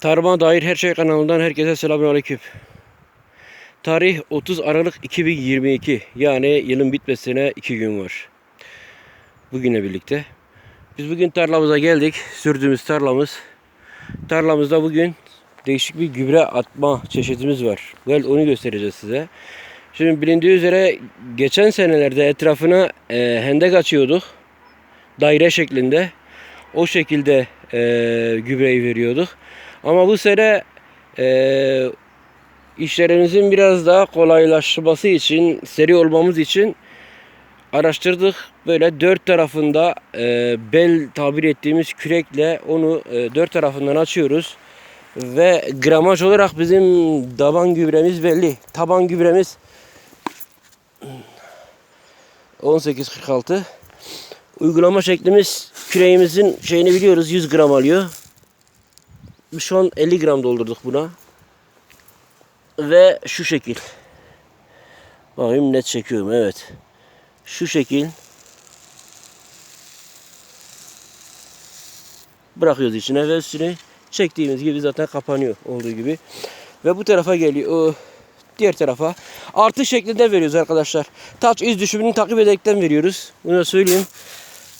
Tarıma dair her şey kanalından herkese selamünaleyküm. Tarih 30 Aralık 2022 yani yılın bitmesine 2 gün var. Bugünle birlikte. Biz bugün tarlamıza geldik. Sürdüğümüz tarlamız. Tarlamızda bugün değişik bir gübre atma çeşidimiz var. Gel onu göstereceğiz size. Şimdi bilindiği üzere geçen senelerde etrafına e, hendek açıyorduk. Daire şeklinde. O şekilde e, gübreyi veriyorduk. Ama bu sene e, işlerimizin biraz daha kolaylaşması için, seri olmamız için araştırdık. Böyle dört tarafında e, bel tabir ettiğimiz kürekle onu e, dört tarafından açıyoruz. Ve gramaj olarak bizim taban gübremiz belli. Taban gübremiz 18.46. Uygulama şeklimiz küreğimizin şeyini biliyoruz 100 gram alıyor. Şu an 50 gram doldurduk buna. Ve şu şekil. Bakayım net çekiyorum evet. Şu şekil. Bırakıyoruz içine ve üstüne çektiğimiz gibi zaten kapanıyor olduğu gibi. Ve bu tarafa geliyor. o Diğer tarafa. Artı şeklinde veriyoruz arkadaşlar. Taç iz düşümünü takip ederekten veriyoruz. Bunu da söyleyeyim.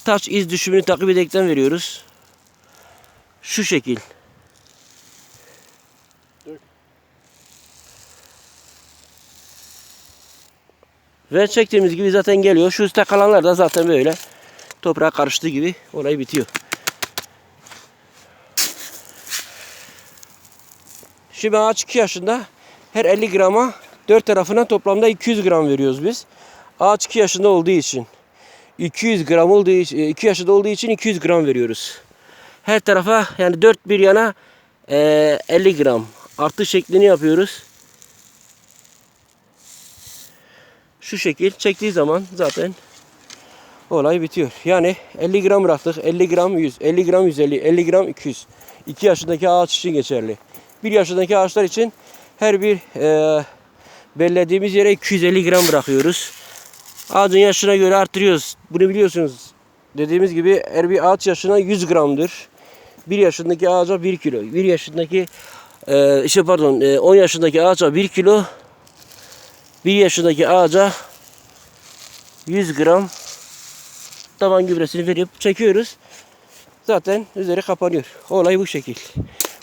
Taç iz düşümünü takip ederekten veriyoruz. Şu şekil. Ve çektiğimiz gibi zaten geliyor. Şu üstte kalanlar da zaten böyle toprağa karıştığı gibi olay bitiyor. Şimdi ağaç 2 yaşında her 50 grama 4 tarafına toplamda 200 gram veriyoruz biz. Ağaç 2 yaşında olduğu için 200 gram olduğu için 2 yaşında olduğu için 200 gram veriyoruz. Her tarafa yani 4 bir yana eee, 50 gram artı şeklini yapıyoruz. Şu şekil çektiği zaman zaten olay bitiyor. Yani 50 gram bıraktık. 50 gram 100, 50 gram 150, 50 gram 200. 2 yaşındaki ağaç için geçerli. 1 yaşındaki ağaçlar için her bir eee belirlediğimiz yere 250 gram bırakıyoruz. Ağacın yaşına göre arttırıyoruz. Bunu biliyorsunuz. Dediğimiz gibi her bir ağaç yaşına 100 gramdır. 1 yaşındaki ağaca 1 kilo. 1 yaşındaki eee işte pardon eee, 10 yaşındaki ağaca 1 kilo. 1 yaşındaki ağaca 100 gram taban gübresini verip çekiyoruz. Zaten üzeri kapanıyor. Olay bu şekil.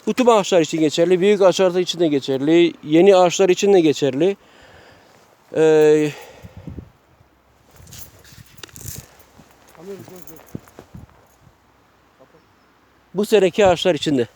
Bu tüm ağaçlar için geçerli. Büyük ağaçlar için de geçerli. Yeni ağaçlar için de geçerli. Ee, bu seneki ağaçlar için de.